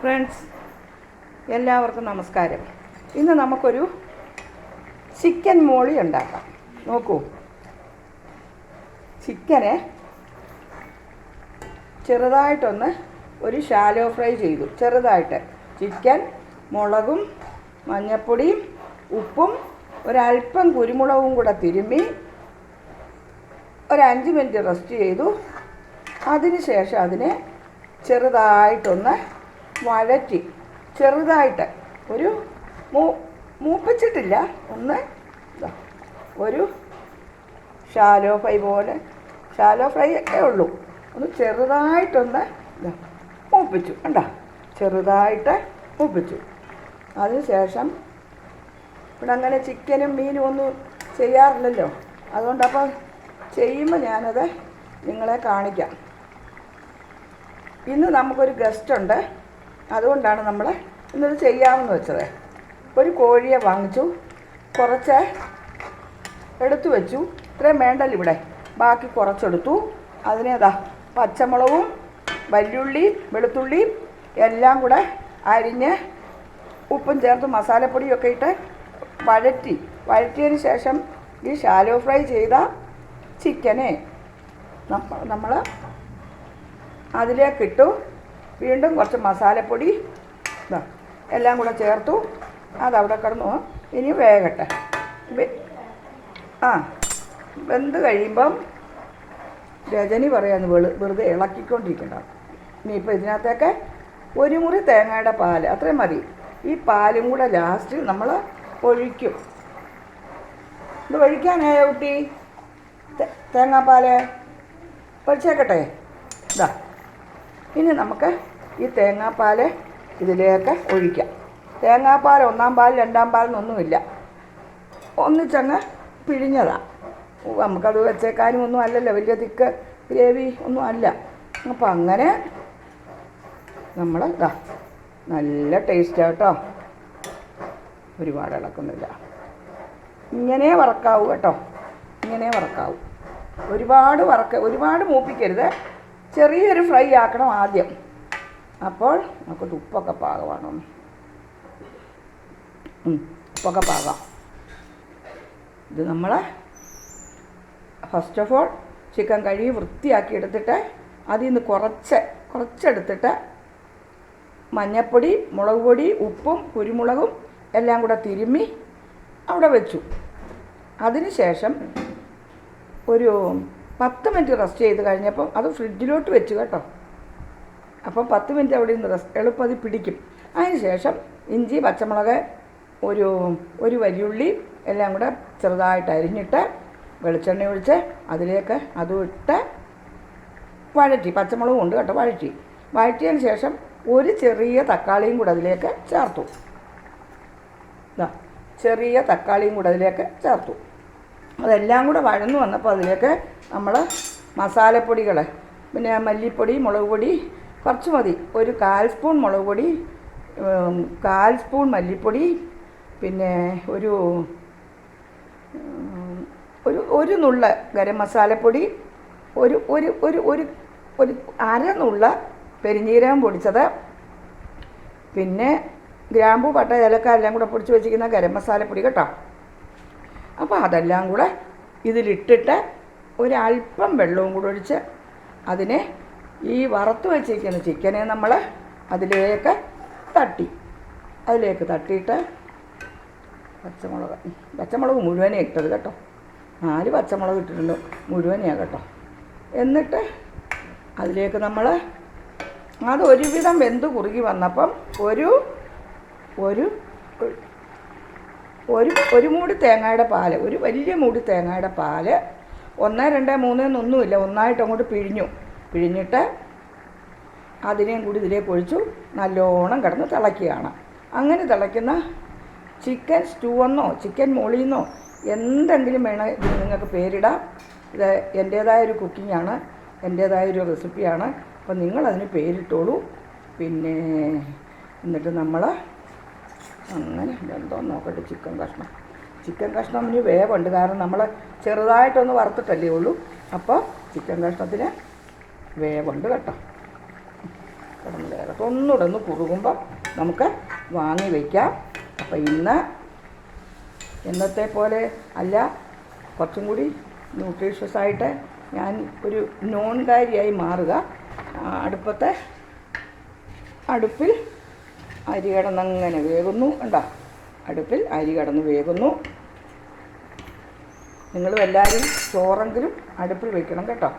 Friends എല്ലാവർക്കും നമസ്കാരം. ഇന്ന് നമുക്കൊരു ചിക്കൻ മോളി ഉണ്ടാക്കാം. നോക്കൂ. ചിക്കനെ ചെറുതായിട്ടൊന്ന് ഒരു ഷാലോ ഫ്രൈ ചെയ്തു. ചെറുതായിട്ട് ചിക്കൻ മുളകും മഞ്ഞൾപ്പൊടിയും ഉപ്പും ഒരല്പം കുരുമുളകും കൂടെ തിരുമ്മി ഒരു അഞ്ച് മിനിറ്റ് റെസ്റ്റ് ചെയ്തു. അതിന് ശേഷം അതിനെ ചെറുതായിട്ടൊന്ന് വഴറ്റി. ചെറുതായിട്ട്. ഒരു മൂ മൂപ്പിച്ചിട്ടില്ല. ഒന്ന് ഒരു ഷാലോ ഫ്രൈ പോലെ. ഷാലോ ഫ്രൈ ഒക്കെ ഉള്ളൂ. ഒന്ന് ചെറുതായിട്ടൊന്ന് മൂപ്പിച്ചു. കണ്ടോ? ചെറുതായിട്ട് മൂപ്പിച്ചു. അതിന് ശേഷം ഇവിടെ അങ്ങനെ ചിക്കനും മീനും ഒന്നും ചെയ്യാറില്ലല്ലോ. അതുകൊണ്ട് അപ്പോൾ ചെയ്യുമ്പോൾ ഞാനത് നിങ്ങളെ കാണിക്കാം. ഇന്ന് നമുക്കൊരു ഗസ്റ്റ് ഉണ്ട്. അതുകൊണ്ടാണ് നമ്മൾ ഇന്നത് ചെയ്യാമെന്ന് വെച്ചത്. ഒരു കോഴിയെ വാങ്ങിച്ചു. കുറച്ച് എടുത്തു വെച്ചു. ഇത്രയും വേണ്ടല്ലോ ഇവിടെ. ബാക്കി കുറച്ചെടുത്തു. അതിനേതാ പച്ചമുളകും വല്യുള്ളിയും വെളുത്തുള്ളിയും എല്ലാം കൂടെ അരിഞ്ഞ് ഉപ്പും ചേർത്ത് മസാലപ്പൊടിയൊക്കെ ഇട്ട് വഴറ്റി. വഴറ്റിയതിന് ശേഷം ഈ ഷാലോ ഫ്രൈ ചെയ്ത ചിക്കനെ നമ്മൾ അതിലേക്കിട്ടു വീണ്ടും കുറച്ച് മസാലപ്പൊടി ഇതാ എല്ലാം കൂടെ ചേർത്തു. അതവിടെ കിടന്നു. ഇനി വേകട്ടെ. വെ- ആ വെന്ത് കഴിയുമ്പം രജനി പറയാന്ന് വെളു വെറുതെ ഇളക്കിക്കൊണ്ടിരിക്കണ്ട. ഇനിയിപ്പോൾ ഇതിനകത്തേക്ക് ഒരു മുറി തേങ്ങയുടെ പാൽ അത്രയും മതി. ഈ പാലും കൂടെ ലാസ്റ്റ് നമ്മൾ ഒഴിക്കും. ഇത് ഒഴിക്കാനേ കുട്ടി? തേങ്ങാപ്പാൽ ഒഴിച്ചേക്കട്ടെ. ഇതാ. ഇനി നമുക്ക് ഈ തേങ്ങാപ്പാൽ ഇതിലേക്ക് ഒഴിക്കാം. തേങ്ങാപ്പാൽ ഒന്നാം പാൽ രണ്ടാം പാൽ എന്നൊന്നുമില്ല. ഒന്നിച്ചങ്ങ് പിഴിഞ്ഞതാണ് നമുക്കത് വെച്ചേക്കാനും ഒന്നും അല്ലല്ലോ. വലിയ തിക്ക് ഗ്രേവി ഒന്നും അല്ല. അപ്പം അങ്ങനെ നമ്മൾ ഇതാ നല്ല ടേസ്റ്റ് കേട്ടോ ഒരുപാട് ഇളക്കുന്നില്ല. ഇങ്ങനെ വറക്കാവൂ കേട്ടോ. ഇങ്ങനെ വറക്കാവൂ. ഒരുപാട് വറക്ക ഒരുപാട് മൂപ്പിക്കരുത്. ചെറിയൊരു ഫ്രൈ ആക്കണം ആദ്യം. അപ്പോൾ നമുക്ക് ഉപ്പൊക്കെ പാകമാണ്? ഉപ്പൊക്കെ പാകാം. ഇത് നമ്മൾ ഫസ്റ്റ് ഓഫ് ഓൾ ചിക്കൻ കഴുകി വൃത്തിയാക്കി എടുത്തിട്ട് അതിൽ നിന്ന് കുറച്ച് കുറച്ചെടുത്തിട്ട് മഞ്ഞപ്പൊടി മുളക് പൊടി ഉപ്പും കുരുമുളകും എല്ലാം കൂടെ തിരുമ്മി അവിടെ വെച്ചു. അതിന് ശേഷം ഒരു പത്ത് മിനിറ്റ് റെസ്റ്റ് ചെയ്ത് കഴിഞ്ഞപ്പം അത് ഫ്രിഡ്ജിലോട്ട് വെച്ചു കേട്ടോ. അപ്പം പത്ത് മിനിറ്റ് അവിടെ നിന്ന് റെസ്റ്റ് എളുപ്പത്തിൽ പിടിക്കും. അതിന് ശേഷം ഇഞ്ചി പച്ചമുളക് ഒരു ഒരു വലിയുള്ളി എല്ലാം കൂടെ ചെറുതായിട്ട് അരിഞ്ഞിട്ട് വെളിച്ചെണ്ണ ഒഴിച്ച് അതിലേക്ക് അതും ഇട്ട് വഴറ്റി. പച്ചമുളകും ഉണ്ട് കേട്ടോ വഴറ്റി. വഴറ്റിയതിന് ശേഷം ഒരു ചെറിയ തക്കാളിയും കൂടെ അതിലേക്ക് ചേർത്തു. ചെറിയ തക്കാളിയും കൂടെ അതിലേക്ക് ചേർത്തു. അതെല്ലാം കൂടെ വഴന്നു വന്നപ്പോൾ അതിലേക്ക് നമ്മൾ മസാലപ്പൊടികൾ പിന്നെ മല്ലിപ്പൊടി മുളക് പൊടി കുറച്ച് മതി. ഒരു കാൽ സ്പൂൺ മുളക് പൊടി കാൽ സ്പൂൺ മല്ലിപ്പൊടി പിന്നെ ഒരു ഒരു ഒരു നുള്ള ഗരം മസാലപ്പൊടി ഒരു ഒരു ഒരു ഒരു ഒരു അര നുള്ള പെരിഞ്ജീരകം പൊടിച്ചത്. പിന്നെ ഗ്രാമ്പു പട്ട ഏലക്ക എല്ലാം കൂടെ പൊടിച്ച് വെച്ചിരിക്കുന്ന ഗരം മസാലപ്പൊടി കേട്ടോ. അപ്പോൾ അതെല്ലാം കൂടെ ഇതിലിട്ടിട്ട് ഒരല്പം വെള്ളവും കൂടെ ഒഴിച്ച് അതിനെ ഈ വറുത്ത് വെച്ചിരിക്കുന്ന ചിക്കനെ നമ്മൾ അതിലേക്ക് തട്ടി. അതിലേക്ക് തട്ടിയിട്ട് പച്ചമുളക് പച്ചമുളക് മുഴുവനേ ഇട്ടത് കേട്ടോ. നാല് പച്ചമുളക് ഇട്ടിട്ടുണ്ട്. മുഴുവനെയാണ് കേട്ടോ. എന്നിട്ട് അതിലേക്ക് നമ്മൾ അത് ഒരുവിധം വെന്ത് കുറുകി വന്നപ്പം ഒരു ഒരു ഒരു ഒരു മൂടി തേങ്ങയുടെ പാൽ ഒരു വലിയ മൂടി തേങ്ങയുടെ പാൽ ഒന്ന് രണ്ട് മൂന്ന് എന്നൊന്നുമില്ല. ഒന്നായിട്ട് അങ്ങോട്ട് പിഴിഞ്ഞു. പിഴിഞ്ഞിട്ട് അതിനെയും കൂടി ഇതിലേ ഒഴിച്ചു. നല്ലോണം കിടന്ന് തിളയ്ക്കുകയാണ്. അങ്ങനെ തിളയ്ക്കുന്ന ചിക്കൻ സ്റ്റൂ എന്നോ ചിക്കൻ മോളിന്നോ എന്തെങ്കിലും വേണം ഇതിന് നിങ്ങൾക്ക് പേരിടാം. ഇത് എന്റേതായ ഒരു കുക്കിങ്ങാണ് എന്റേതായ ഒരു റെസിപ്പിയാണ്. അപ്പോൾ നിങ്ങളതിന് പേരിട്ടോളൂ. പിന്നെ എന്നിട്ട് നമ്മൾ അങ്ങനെ എന്തോ നോക്കട്ടെ ചിക്കൻ കഷ്ണം. ചിക്കൻ കഷ്ണം ഇനി വേവുണ്ട്. കാരണം നമ്മൾ ചെറുതായിട്ടൊന്ന് വറുത്തിട്ടല്ലേ ഉള്ളൂ. അപ്പോൾ ചിക്കൻ കഷ്ണത്തിന് വേവുണ്ട് കേട്ടോ. കിടന്ന് വേഗം ഒന്നുകൂടെ ഒന്ന് കുറുകുമ്പോൾ നമുക്ക് വാങ്ങി വയ്ക്കാം അപ്പോൾ ഇന്ന് എന്നത്തെ പോലെ അല്ല കുറച്ചും കൂടി ന്യൂട്രീഷ്യസ് ആയിട്ട് ഞാൻ ഒരു നോൺ കാരിയായി മാറുക അടുപ്പത്തെ അടുപ്പിൽ അരി കിടന്നങ്ങനെ വേകുന്നു ഉണ്ടോ അടുപ്പിൽ അരി കിടന്ന് വേകുന്നു നിങ്ങളും എല്ലാവരും ചോറെങ്കിലും അടുപ്പിൽ വെക്കണം കേട്ടോ.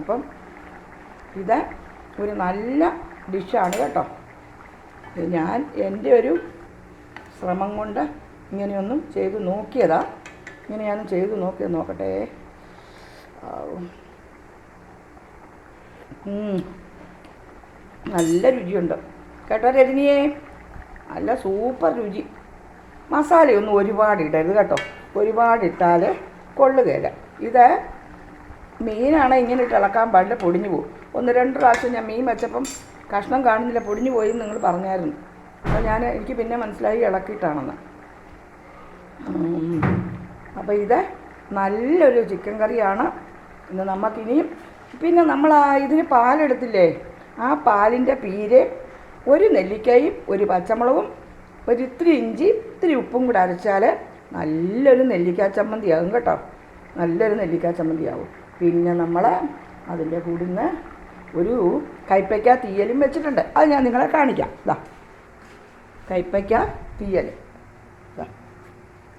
അപ്പം ഇത് ഒരു നല്ല ഡിഷാണ് കേട്ടോ. ഞാൻ എന്റെ ഒരു ശ്രമം കൊണ്ട് ഇങ്ങനെയൊന്നും ചെയ്ത് നോക്കിയതാ. ഇങ്ങനെ ഞാൻ ചെയ്ത് നോക്കിയത് നോക്കട്ടെ. നല്ല രുചിയുണ്ട്. കേട്ടോ രജനിയെ? നല്ല സൂപ്പർ രുചി. മസാലയൊന്നും ഒരുപാട് ഇടരുത് കേട്ടോ. ഒരുപാട് ഇട്ടാൽ കൊള്ളുകയില്ല. ഇത് മീനാണ് ഇങ്ങനെ ഇളക്കാൻ പാടില്ല പൊടിഞ്ഞു പോകും. ഒന്ന് രണ്ട് പ്രാവശ്യം ഞാൻ മീൻ വെച്ചപ്പം കഷ്ണം കാണുന്നില്ല പൊടിഞ്ഞു പോയി എന്ന് നിങ്ങൾ പറഞ്ഞായിരുന്നു. അപ്പോൾ ഞാൻ എനിക്ക് പിന്നെ മനസ്സിലായി ഇളക്കിയിട്ടാണെന്ന്. അപ്പോൾ ഇത് നല്ലൊരു ചിക്കൻ കറിയാണ്. ഇന്ന് നമുക്കിനിയും പിന്നെ നമ്മൾ ആ ഇതിന് പാലെടുത്തില്ലേ? ആ പാലിന്റെ പീര് ഒരു നെല്ലിക്കയും ഒരു പച്ചമുളകും ഒരു ഇത്തിരി ഇഞ്ചി ഇത്തിരി ഉപ്പും കൂടെ അരച്ചാൽ നല്ലൊരു നെല്ലിക്ക ചമ്മന്തിയാകും കേട്ടോ. നല്ലൊരു നെല്ലിക്ക ചമ്മന്തിയാവും പിന്നെ നമ്മൾ അതിന്റെ കൂടിന്ന് ഒരു കൈപ്പയ്ക്ക തീയലും വെച്ചിട്ടുണ്ട്. അത് ഞാൻ നിങ്ങളെ കാണിക്കാം. ഇതാ കൈപ്പയ്ക്ക തീയൽ ഇതാ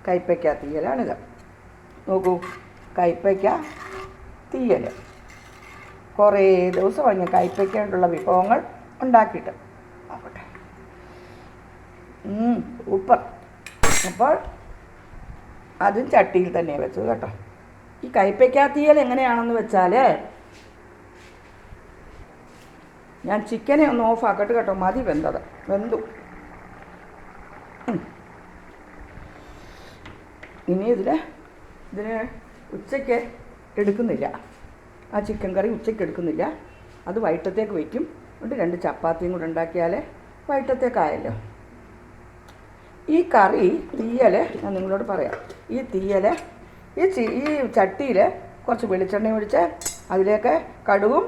കൈപ്പയ്ക്ക തീയലാണിത്. നോക്കൂ. കൈപ്പയ്ക്ക തീയൽ കുറേ ദിവസം കഴിഞ്ഞ് കൈപ്പയ്ക്ക കൊണ്ടുള്ള വിഭവങ്ങൾ ഉണ്ടാക്കിയിട്ട്. ഉം, സൂപ്പർ. അപ്പോൾ അതും ചട്ടിയിൽ തന്നെ വെച്ചത് കേട്ടോ. ഈ കൈപ്പയ്ക്ക തീയൽ എങ്ങനെയാണെന്ന് വെച്ചാൽ ഞാൻ ചിക്കനെ ഒന്ന് ഓഫ് കേട്ടോ. മതി വെന്തത്. വെന്തു. ഇനി ഇതിൽ ഇതിന് ഉച്ചയ്ക്ക് എടുക്കുന്നില്ല. ആ ചിക്കൻ കറി ഉച്ചയ്ക്ക് എടുക്കുന്നില്ല. അത് വൈകിട്ടത്തേക്ക് വയ്ക്കും. എന്നിട്ട് രണ്ട് ചപ്പാത്തിയും കൂടെ ഉണ്ടാക്കിയാൽ വൈകിട്ടത്തേക്കായല്ലോ. ഈ കറി തീയൽ ഞാൻ നിങ്ങളോട് പറയാം. ഈ തീയൽ ഈ ചി ഈ ചട്ടിയിൽ കുറച്ച് വെളിച്ചെണ്ണ ഒഴിച്ച് അതിലേക്ക് കടുവും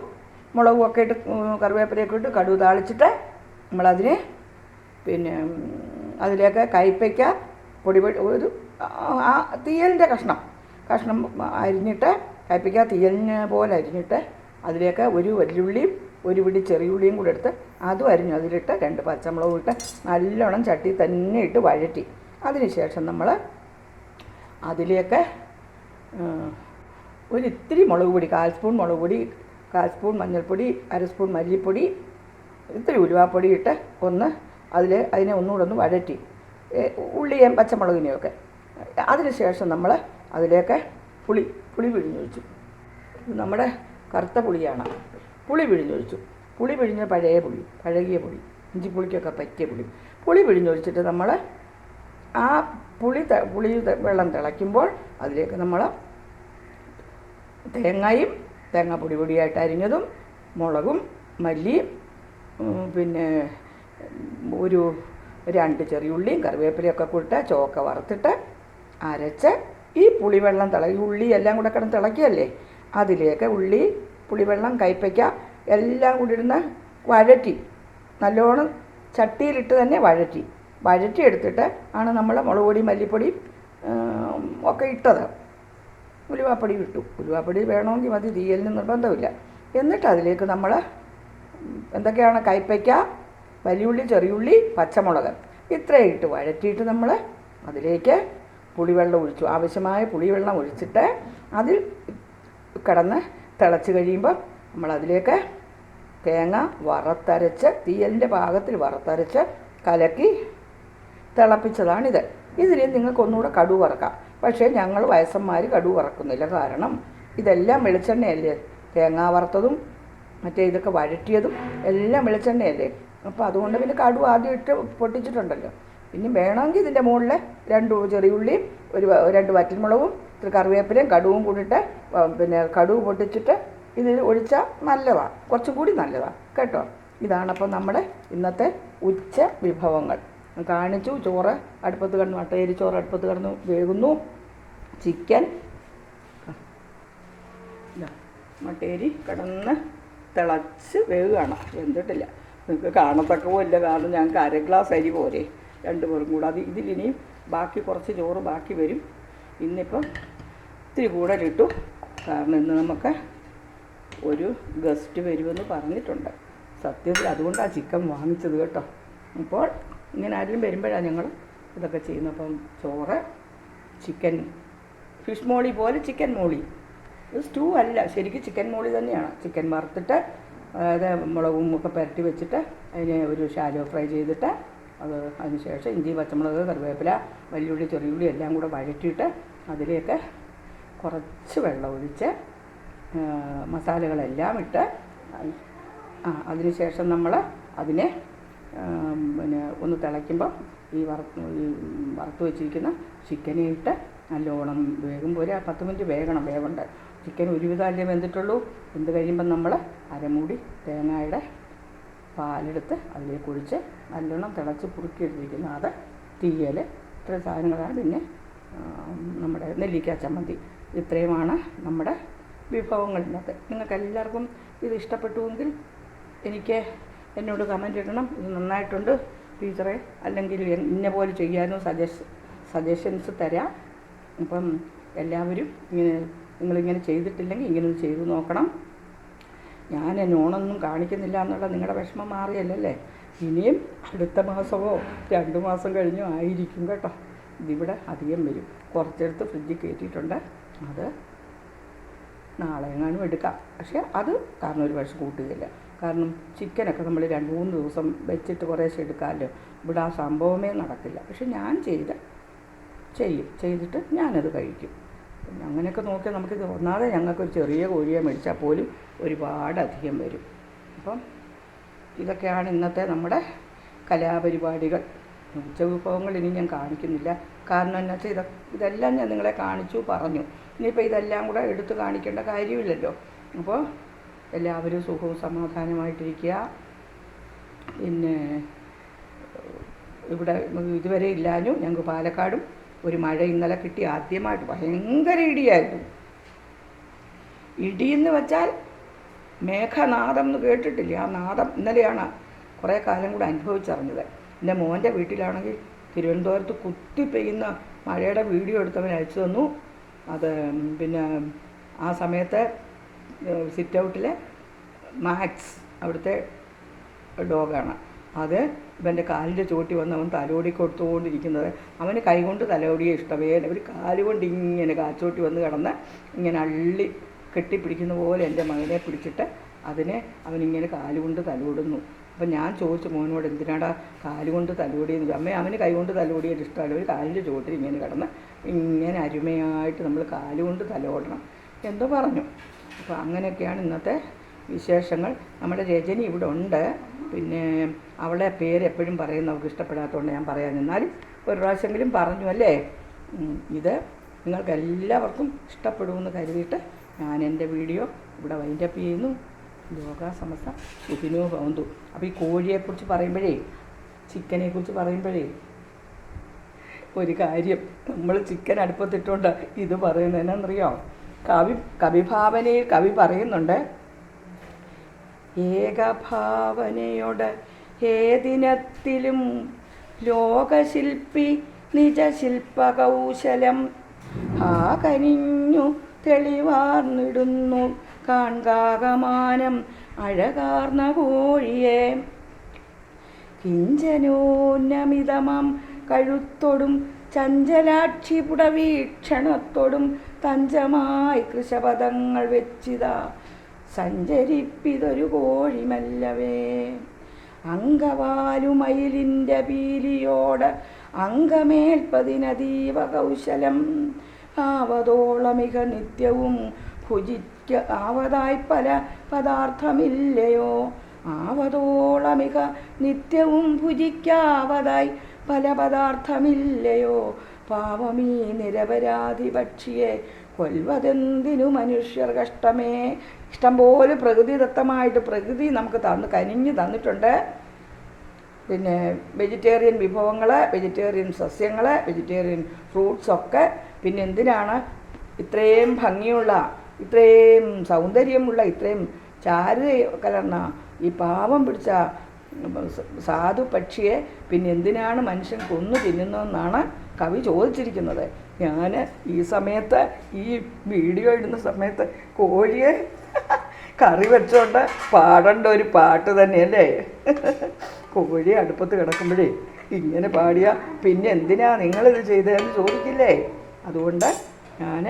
മുളകും ഒക്കെ ഇട്ട് കറിവേപ്പിലയൊക്കെ ഇട്ട് കടുവ് താളിച്ചിട്ട് നമ്മളതിന് പിന്നെ അതിലേക്ക് കയ്പ്പയ്ക്ക പൊടി പൊടി ഒരു ആ- തീയലിന്റെ കഷ്ണം. കഷ്ണം അരിഞ്ഞിട്ട് കയ്പ്പയ്ക്ക തീയലിനെ പോലെ അരിഞ്ഞിട്ട് അതിലേക്ക് ഒരു വലിയുള്ളിയും ഒരു പിടി ചെറിയുള്ളിയും കൂടെ എടുത്ത് അതും അരിഞ്ഞു. അതിലിട്ട് രണ്ട് പച്ചമുളകും ഇട്ട് നല്ലോണം ചട്ടി തന്നെ ഇട്ട് വഴറ്റി. അതിനുശേഷം നമ്മൾ അതിലേക്ക് ഒരു ഇത്തിരി മുളക് പൊടി കാൽ സ്പൂൺ മുളക് പൊടി കാൽ സ്പൂൺ മഞ്ഞൾപ്പൊടി അര സ്പൂൺ മല്ലിപ്പൊടി ഇത്തിരി ഉലുവാപ്പൊടി ഇട്ട് ഒന്ന് അതിൽ അതിനെ ഒന്നുകൂടെ ഒന്ന് വഴറ്റി. ഉള്ളിയും പച്ചമുളകിനെയൊക്കെ. അതിനുശേഷം നമ്മൾ അതിലേക്ക് പുളി പുളി പിഴിഞ്ഞൊഴിച്ചു. നമ്മുടെ കറുത്ത പുളിയാണ്. പുളി പിഴിഞ്ഞൊഴിച്ചു. പുളി പിഴിഞ്ഞ പഴയ പുളി പഴകിയ പുളി. ഇഞ്ചിപ്പുളിക്കൊക്കെ പറ്റിയ പുളി. പുളി പിഴിഞ്ഞൊഴിച്ചിട്ട് നമ്മൾ ആ പുളി പുളി വെള്ളം തിളയ്ക്കുമ്പോൾ അതിലേക്ക് നമ്മൾ തേങ്ങയും തേങ്ങ പൊടി പൊടിയായിട്ട് അരിഞ്ഞതും മുളകും മല്ലിയും പിന്നെ ഒരു രണ്ട് ചെറിയ ഉള്ളിയും കറിവേപ്പിലയൊക്കെ കൂട്ട് ചോക്ക വറുത്തിട്ട് അരച്ച് ഈ പുളിവെള്ളം തിള ഉള്ളി എല്ലാം കൂടെ കിടന്ന് തിളക്കിയല്ലേ അതിലേക്ക് ഉള്ളി പുളിവെള്ളം കയ്പ്പയ്ക്ക എല്ലാം കൂടി ഇടുന്ന വഴറ്റി നല്ലോണം ചട്ടിയിലിട്ട് തന്നെ വഴറ്റി. വഴറ്റി എടുത്തിട്ട് ആണ് നമ്മൾ മുളക് പൊടി മല്ലിപ്പൊടി ഒക്കെ ഇട്ടത്. ഉലുവാപ്പൊടി ഇട്ടു. ഉലുവാപ്പൊടി വേണമെങ്കിൽ മതി തീയലിന് നിർബന്ധമില്ല. എന്നിട്ട് അതിലേക്ക് നമ്മൾ എന്തൊക്കെയാണ് കയ്പ്പയ്ക്ക വലിയുള്ളി ചെറിയുള്ളി പച്ചമുളക് ഇത്രയും ഇട്ട് വഴറ്റിയിട്ട് നമ്മൾ അതിലേക്ക് പുളിവെള്ളം ഒഴിച്ചു. ആവശ്യമായ പുളിവെള്ളം ഒഴിച്ചിട്ട് അതിൽ കിടന്ന് തിളച്ച് കഴിയുമ്പോൾ നമ്മൾ അതിലേക്ക് തേങ്ങ വറുത്തരച്ച് തീയലിന്റെ ഭാഗത്തിൽ വറുത്തരച്ച് കലക്കി തിളപ്പിച്ചതാണിത്. ഇതിന് നിങ്ങൾക്ക് ഒന്നുകൂടെ കടു വറക്കാം. പക്ഷേ ഞങ്ങൾ വയസ്സന്മാർ കടു വറക്കുന്നില്ല. കാരണം ഇതെല്ലാം വെളിച്ചെണ്ണയല്ലേ? തേങ്ങ വറുത്തതും മറ്റേ ഇതൊക്കെ വഴറ്റിയതും എല്ലാം വെളിച്ചെണ്ണയല്ലേ? അപ്പോൾ അതുകൊണ്ട് പിന്നെ കടു ആദ്യം ഇട്ട് പൊട്ടിച്ചിട്ടുണ്ടല്ലോ. പിന്നെ വേണമെങ്കിൽ ഇതിന്റെ മുകളിൽ രണ്ട് ചെറിയുള്ളിയും ഒരു രണ്ട് വറ്റൽമുളകും ഇത്തിരി കറിവേപ്പിലയും കടുവും കൂടിയിട്ട് പിന്നെ കടുവ് പൊട്ടിച്ചിട്ട് ഇതിൽ ഒഴിച്ചാൽ നല്ലതാണ് കുറച്ചും കൂടി നല്ലതാണ് കേട്ടോ? ഇതാണപ്പോൾ നമ്മുടെ ഇന്നത്തെ ഉച്ച വിഭവങ്ങൾ. കാണിച്ചു ചോറ് അടുപ്പത്ത് കിടന്നു അട്ടയരി ചോറ് അടുപ്പത്ത് കിടന്നു വേകുന്നു ചിക്കൻ. ഇതാ, മട്ടേരി കിടന്ന് തിളച്ച് വേകുകയാണ് വെന്തിട്ടില്ല. നിങ്ങൾക്ക് കാണത്തക്ക പോലില്ല കാരണം ഞങ്ങൾക്ക് അര ഗ്ലാസ് അരി പോരെ. രണ്ട് പേരും കൂടെ. അത് ഇതിലിനിയും ബാക്കി കുറച്ച് ചോറ് ബാക്കി വരും. ഇന്നിപ്പം ഇത്തിരി കൂടുതലിട്ടു കാരണം ഇന്ന് നമുക്ക് ഒരു ഗസ്റ്റ് വരുമെന്ന് പറഞ്ഞിട്ടുണ്ട്. സത്യത്തിൽ അതുകൊണ്ടാണ് ചിക്കൻ വാങ്ങിച്ചത് കേട്ടോ. ഇപ്പോൾ ഇങ്ങനെ ആരെങ്കിലും വരുമ്പോഴാണ് ഞങ്ങൾ ഇതൊക്കെ ചെയ്യുന്നത്. അപ്പം ചോറ് ചിക്കൻ ഫിഷ് മോളി പോലെ ചിക്കൻ മോളി. ഇത് സ്റ്റൂ അല്ല ശരിക്കും ചിക്കൻ മോളി തന്നെയാണ്. ചിക്കൻ വറുത്തിട്ട് അതായത് മുളകും ഒക്കെ പുരട്ടി വെച്ചിട്ട് അതിനെ ഒരു ഷാലോ ഫ്രൈ ചെയ്തിട്ട് അത് അതിന് ശേഷം ഇഞ്ചി പച്ചമുളക് കറിവേപ്പില വലിയുള്ളി ചെറിയുള്ളി എല്ലാം കൂടെ വഴറ്റിയിട്ട് അതിലേക്ക് കുറച്ച് വെള്ളം ഒഴിച്ച് മസാലകളെല്ലാം ഇട്ട് അതിനുശേഷം നമ്മൾ അതിനെ പിന്നെ ഒന്ന് തിളയ്ക്കുമ്പോൾ ഈ വറുത്ത് ഈ വറുത്ത് വെച്ചിരിക്കുന്ന ചിക്കനെ ഇട്ട് നല്ലോണം വേകുമ്പോൾ ആ പത്ത് മിനിറ്റ് വേകണം വേവണ്ട. ചിക്കൻ ഒരുവിധം അല്ലേ വെന്തിട്ടുള്ളൂ. വെന്ത് കഴിയുമ്പം നമ്മൾ അരമൂടി തേങ്ങയുടെ പാലെടുത്ത് അതിലേക്ക് ഒഴിച്ച് നല്ലോണം തിളച്ച് പുറുക്കിയെടുത്തിരിക്കുന്ന അത് തീയൽ ഇത്ര സാധനങ്ങളാണ്. പിന്നെ നമ്മുടെ നെല്ലിക്ക ചമ്മന്തി. ഇത്രയുമാണ് നമ്മുടെ വിഭവങ്ങളിനകത്ത് നിങ്ങൾക്ക് എല്ലാവർക്കും ഇത് ഇഷ്ടപ്പെട്ടുവെങ്കിൽ എനിക്ക് എന്നോട് കമന്റ് ഇടണം. ഇത് നന്നായിട്ടുണ്ട്. ടീച്ചറെ അല്ലെങ്കിൽ ഇന്നെ പോലെ ചെയ്യാനും സജഷ് സജഷൻസ് തരാം. അപ്പം എല്ലാവരും ഇങ്ങനെ നിങ്ങളിങ്ങനെ ചെയ്തിട്ടില്ലെങ്കിൽ ഇങ്ങനെ ഒന്ന് ചെയ്തു നോക്കണം. ഞാൻ എന്നെ ഓണമൊന്നും കാണിക്കുന്നില്ല എന്നുള്ള നിങ്ങളുടെ വിഷമം മാറിയല്ലല്ലേ? ഇനിയും അടുത്ത മാസമോ രണ്ട് മാസം കഴിഞ്ഞോ ആയിരിക്കും കേട്ടോ. ഇതിവിടെ അധികം വരും. കുറച്ചെടുത്ത് ഫ്രിഡ്ജിൽ കയറ്റിയിട്ടുണ്ട്. അത് നാളെ എങ്ങാനും എടുക്കാം. പക്ഷേ അത് കാരണം ഒരു പക്ഷെ കൂട്ടുകയില്ല. കാരണം ചിക്കനൊക്കെ നമ്മൾ രണ്ട് മൂന്ന് ദിവസം വെച്ചിട്ട് കുറേശ്ശെ എടുക്കാമല്ലോ. ഇവിടെ ആ സംഭവമേ നടക്കില്ല. പക്ഷെ ഞാൻ ചെയ്ത ചെയ്യും. ചെയ്തിട്ട് ഞാനത് കഴിക്കും. പിന്നെ അങ്ങനെയൊക്കെ നോക്കിയാൽ നമുക്ക് ഒന്നാതെ ഞങ്ങൾക്കൊരു ചെറിയ കോഴിയെ മേടിച്ചാൽ പോലും ഒരുപാട് അധികം വരും. അപ്പം ഇതൊക്കെയാണ് ഇന്നത്തെ നമ്മുടെ കലാപരിപാടികൾ. ഉച്ചവിഭവങ്ങൾ ഇനി ഞാൻ കാണിക്കുന്നില്ല. കാരണം എന്നുവെച്ചാൽ ഇതൊക്കെ ഇതെല്ലാം ഞാൻ നിങ്ങളെ കാണിച്ചു പറഞ്ഞു. ഇനിയിപ്പോൾ ഇതെല്ലാം കൂടെ എടുത്തു കാണിക്കേണ്ട കാര്യമില്ലല്ലോ. അപ്പോൾ എല്ലാവരും സുഖവും സമാധാനമായിട്ടിരിക്കുക. പിന്നെ ഇവിടെ ഇതുവരെ ഇല്ലാനും ഞങ്ങൾക്ക് പാലക്കാടും ഒരു മഴ ഇന്നലെ കിട്ടി ആദ്യമായിട്ട്. ഭയങ്കര ഇടിയായിരുന്നു. ഇടിയെന്ന് വെച്ചാൽ മേഘനാദം എന്ന് കേട്ടിട്ടില്ല? ആ നാദം ഇന്നലെയാണ് കുറേ കാലം കൂടെ അനുഭവിച്ചറിഞ്ഞത്. എന്റെ മോന്റെ വീട്ടിലാണെങ്കിൽ തിരുവനന്തപുരത്ത് കുത്തി പെയ്യുന്ന മഴയുടെ വീഡിയോ എടുത്തവൻ അയച്ചു തന്നു. അത് പിന്നെ ആ സമയത്ത് സിറ്റ് ഔട്ടിലെ മാക്സ് അവിടുത്തെ ഡോഗാണ്. അത് ഇവന്റെ കാലിന്റെ ചോട്ടി വന്ന് അവൻ തലോടി കൊടുത്തുകൊണ്ടിരിക്കുന്നത്. അവന് കൈകൊണ്ട് തലോടിയെ ഇഷ്ടമേ ഒരു കാലുകൊണ്ട് ഇങ്ങനെ കാച്ചോട്ടി വന്ന് കിടന്ന് ഇങ്ങനെ അള്ളി കെട്ടിപ്പിടിക്കുന്ന പോലെ എന്റെ മകനെ പിടിച്ചിട്ട് അതിനെ അവനിങ്ങനെ കാലുകൊണ്ട് തലോടുന്നു. അപ്പം ഞാൻ ചോദിച്ചു മോനോട് എന്തിനാടാ കാലുകൊണ്ട് തലോടിയെന്ന്? അമ്മ അവന് കൈകൊണ്ട് തലോടിയത് ഇഷ്ടമല്ല ഒരു കാലിന്റെ ചോട്ടിൽ ഇങ്ങനെ കിടന്ന് ഇങ്ങനെ അരുമയായിട്ട് നമ്മൾ കാലുകൊണ്ട് തലോടണം. എന്തോ പറഞ്ഞു. അപ്പോൾ അങ്ങനെയൊക്കെയാണ് ഇന്നത്തെ വിശേഷങ്ങൾ. നമ്മുടെ രജനി ഇവിടെ ഉണ്ട്. പിന്നെ അവളെ പേര് എപ്പോഴും പറയുന്ന അവൾക്ക് ഇഷ്ടപ്പെടാത്തതുകൊണ്ട് ഞാൻ പറയാൻ എന്നാലും ഒരു പ്രാവശ്യമെങ്കിലും പറഞ്ഞു അല്ലേ? ഇത് നിങ്ങൾക്ക് എല്ലാവർക്കും ഇഷ്ടപ്പെടുമെന്ന് കരുതിയിട്ട് ഞാൻ എന്റെ വീഡിയോ ഇവിടെ വൈൻഡപ്പ് ചെയ്യുന്നു. യോഗ സമസ്ത സുഖിനോ ഭവന്തു അപ്പോൾ ഈ കോഴിയെക്കുറിച്ച് പറയുമ്പോഴേ ചിക്കനെക്കുറിച്ച് പറയുമ്പോഴേ ഒരു കാര്യം നമ്മൾ ചിക്കൻ അടുപ്പത്തിട്ടുണ്ട് ഇത് പറയുന്നത് എന്നറിയോ കവി കവിഭാവനയിൽ കവി പറയുന്നുണ്ട് ഏകഭാവനയോട് ഏതിനത്തിലും ലോകശില്പി നിജശില്പകൗശലം ആ കനിഞ്ഞു തെളിവാർന്നിടുന്നു. കാൺകാകമാനം അഴകാർന്ന കോഴിയെ. കിഞ്ചനോന്നമിതമം കഴുത്തൊടും ചഞ്ചലാക്ഷി പുടവീക്ഷണത്തോടും തഞ്ചമായി കൃശപദങ്ങൾ വെച്ചിതാ. സഞ്ചരിപ്പിതൊരു കോഴിമല്ലവേ. അങ്കവാലുമയിലിന്റെ പീലിയോട് അങ്കമേൽപ്പതിനതീവ കൗശലം. ആവതോളമിക നിത്യവും ആവതായി പല പദാർത്ഥമില്ലയോ? ആവതോളമിക നിത്യവും ഭുജിക്കാവതായി പല പദാർത്ഥമില്ലയോ? പാവമീ നിരപരാധി പക്ഷിയെ കൊൽവതെന്തിനു മനുഷ്യർ കഷ്ടമേ? ഇഷ്ടംപോലെ പ്രകൃതിദത്തമായിട്ട് പ്രകൃതി നമുക്ക് തന്ന് കനിഞ്ഞു തന്നിട്ടുണ്ട്. പിന്നെ വെജിറ്റേറിയൻ വിഭവങ്ങൾ വെജിറ്റേറിയൻ സസ്യങ്ങൾ വെജിറ്റേറിയൻ ഫ്രൂട്ട്സൊക്കെ. പിന്നെ എന്തിനാണ് ഇത്രയും ഭംഗിയുള്ള ഇത്രയും സൗന്ദര്യമുള്ള ഇത്രയും ചാരുത കലർന്ന ഈ പാവം പിടിച്ച സാധു പക്ഷിയെ പിന്നെ എന്തിനാണ് മനുഷ്യൻ കൊന്നു തിന്നുന്നതെന്നാണ് കവി ചോദിച്ചിരിക്കുന്നത്. ഞാൻ ഈ സമയത്ത് ഈ വീഡിയോ ഇടുന്ന സമയത്ത് കോഴിയെ കറി വെച്ചോണ്ട് പാടേണ്ട ഒരു പാട്ട് തന്നെയല്ലേ? കോഴി അടുപ്പത്ത് കിടക്കുമ്പോഴേ ഇങ്ങനെ പാടിയ പിന്നെ എന്തിനാ നിങ്ങളിത് ചെയ്തതെന്ന് ചോദിക്കില്ലേ? അതുകൊണ്ട് ഞാൻ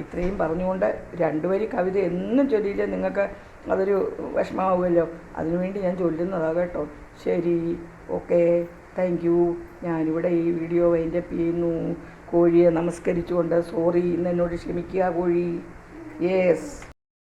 ഇത്രയും പറഞ്ഞുകൊണ്ട് രണ്ടു വരി കവിത എന്നും ചൊല്ലിയില്ലേ നിങ്ങൾക്ക് അതൊരു വിഷമമാവുമല്ലോ? അതിനുവേണ്ടി ഞാൻ ചൊല്ലുന്നതാണ് കേട്ടോ. ശരി ഓക്കെ. താങ്ക് യു ഞാനിവിടെ ഈ വീഡിയോ അതിന്റെ ചെയ്യുന്നു. കോഴിയെ നമസ്കരിച്ചുകൊണ്ട് സോറി ഇന്ന് എന്നോട് ക്ഷമിക്കുക കോഴി. യെസ്